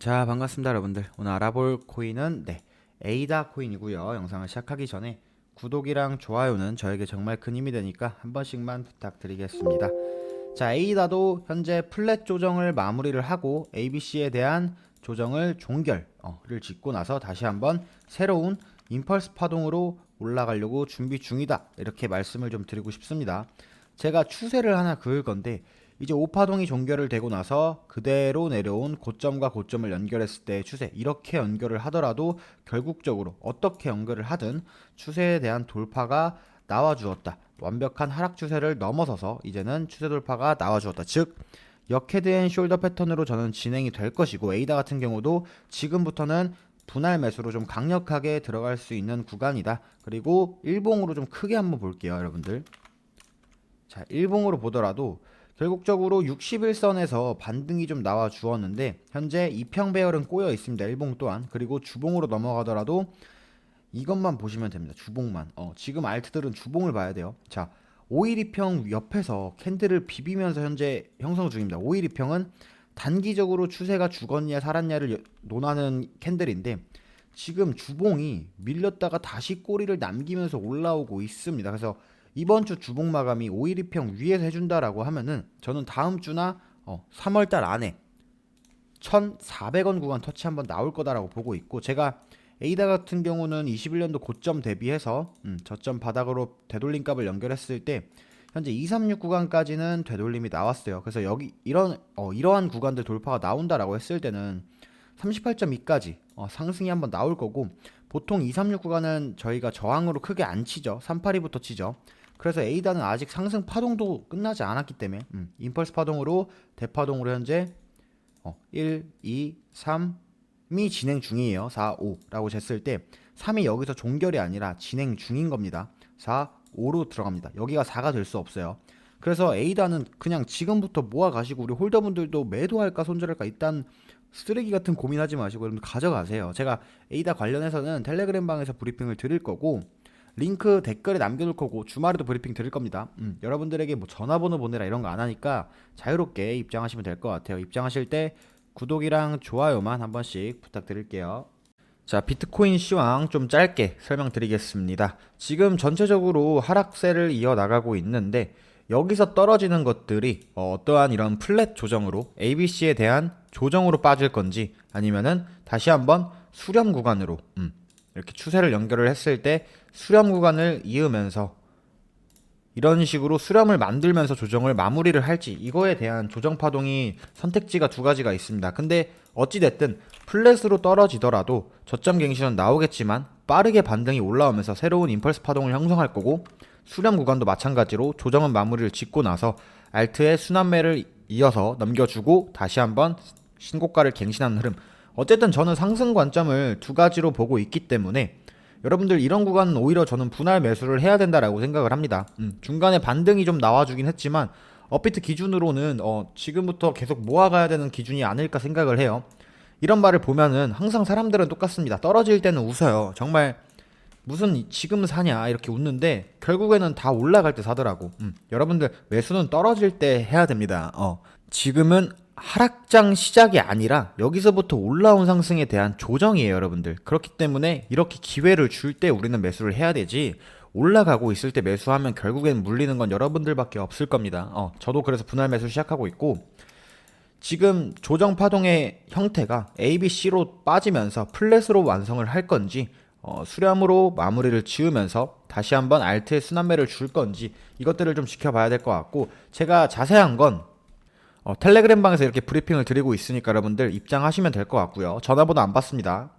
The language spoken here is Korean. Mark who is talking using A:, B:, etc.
A: 자 반갑습니다 여러분들. 오늘 알아볼 코인은 네 에이다 코인이고요. 영상을 시작하기 전에 구독이랑 좋아요는 저에게 정말 큰 힘이 되니까 한 번씩만 부탁드리겠습니다. 자 에이다도 현재 플랫 조정을 마무리를 하고 ABC에 대한 조정을 종결을 짓고 나서 다시 한번 새로운 임펄스 파동으로 올라가려고 준비 중이다. 이렇게 말씀을 좀 드리고 싶습니다. 제가 추세를 하나 그을 건데 이제 5파동이 종결을 되고 나서 그대로 내려온 고점과 고점을 연결했을 때의 추세 이렇게 연결을 하더라도 결국적으로 어떻게 연결을 하든 추세에 대한 돌파가 나와 주었다. 완벽한 하락 추세를 넘어서서 이제는 추세 돌파가 나와 주었다. 즉 역헤드 앤 숄더 패턴으로 저는 진행이 될 것이고 에이다 같은 경우도 지금부터는 분할 매수로 좀 강력하게 들어갈 수 있는 구간이다. 그리고 일봉으로 좀 크게 한번 볼게요, 여러분들. 자, 일봉으로 보더라도 결국적으로 61선에서 반등이 좀 나와 주었는데 현재 이평 배열은 꼬여 있습니다. 일봉 또한 그리고 주봉으로 넘어가더라도 이것만 보시면 됩니다. 주봉만. 어, 지금 알트들은 주봉을 봐야 돼요. 자, 512평 옆에서 캔들을 비비면서 현재 형성 중입니다. 512평은 단기적으로 추세가 죽었냐 살았냐를 여- 논하는 캔들인데 지금 주봉이 밀렸다가 다시 꼬리를 남기면서 올라오고 있습니다. 그래서 이번 주 주봉 마감이 512평 위에서 해준다라고 하면은 저는 다음 주나 어, 3월달 안에 1,400원 구간 터치 한번 나올 거다라고 보고 있고 제가 에이다 같은 경우는 21년도 고점 대비해서 음, 저점 바닥으로 되돌림 값을 연결했을 때 현재 236 구간까지는 되돌림이 나왔어요. 그래서 여기 이런 어, 이러한 구간들 돌파가 나온다라고 했을 때는 38.2까지 어, 상승이 한번 나올 거고 보통 236 구간은 저희가 저항으로 크게 안 치죠. 382부터 치죠. 그래서 에이다는 아직 상승 파동도 끝나지 않았기 때문에 음, 임펄스 파동으로 대파동으로 현재 어, 1, 2, 3이 진행 중이에요. 4, 5라고 쟀을 때 3이 여기서 종결이 아니라 진행 중인 겁니다. 4, 5로 들어갑니다. 여기가 4가 될 수 없어요. 그래서 에이다는 그냥 지금부터 모아 가시고 우리 홀더분들도 매도할까 손절할까 일단 쓰레기 같은 고민하지 마시고 여러분 가져가세요. 제가 에이다 관련해서는 텔레그램 방에서 브리핑을 드릴 거고 링크 댓글에 남겨둘 거고 주말에도 브리핑 드릴 겁니다. 음, 여러분들에게 뭐 전화번호 보내라 이런 거 안 하니까 자유롭게 입장하시면 될 것 같아요. 입장하실 때 구독이랑 좋아요만 한 번씩 부탁드릴게요. 자, 비트코인 시황 좀 짧게 설명드리겠습니다. 지금 전체적으로 하락세를 이어나가고 있는데 여기서 떨어지는 것들이 어, 어떠한 이런 플랫 조정으로 ABC에 대한 조정으로 빠질 건지 아니면은 다시 한번 수렴 구간으로 음, 이렇게 추세를 연결을 했을 때 수렴 구간을 이으면서 이런 식으로 수렴을 만들면서 조정을 마무리를 할지 이거에 대한 조정 파동이 선택지가 두 가지가 있습니다. 근데 어찌 됐든 플랫으로 떨어지더라도 저점 갱신은 나오겠지만 빠르게 반등이 올라오면서 새로운 임펄스 파동을 형성할 거고 수렴 구간도 마찬가지로 조정은 마무리를 짓고 나서 알트의 순환매를 이어서 넘겨주고 다시 한번 신고가를 갱신하는 흐름. 어쨌든 저는 상승 관점을 두 가지로 보고 있기 때문에 여러분들 이런 구간은 오히려 저는 분할 매수를 해야 된다라고 생각을 합니다. 음, 중간에 반등이 좀 나와주긴 했지만 업비트 기준으로는 어, 지금부터 계속 모아가야 되는 기준이 아닐까 생각을 해요. 이런 말을 보면은 항상 사람들은 똑같습니다. 떨어질 때는 웃어요. 정말 무슨 이- 지금 사냐 이렇게 웃는데 결국에는 다 올라갈 때 사더라고. 음, 여러분들 매수는 떨어질 때 해야 됩니다. 어, 지금은 하락장 시작이 아니라 여기서부터 올라온 상승에 대한 조정이에요, 여러분들. 그렇기 때문에 이렇게 기회를 줄 때 우리는 매수를 해야 되지. 올라가고 있을 때 매수하면 결국엔 물리는 건 여러분들밖에 없을 겁니다. 어, 저도 그래서 분할 매수 시작하고 있고 지금 조정 파동의 형태가 A, B, C로 빠지면서 플랫으로 완성을 할 건지 어, 수렴으로 마무리를 지으면서 다시 한번 알트의 순환매를 줄 건지 이것들을 좀 지켜봐야 될 것 같고 제가 자세한 건 어, 텔레그램 방에서 이렇게 브리핑을 드리고 있으니까 여러분들 입장하시면 될 것 같고요. 전화번호 안 받습니다.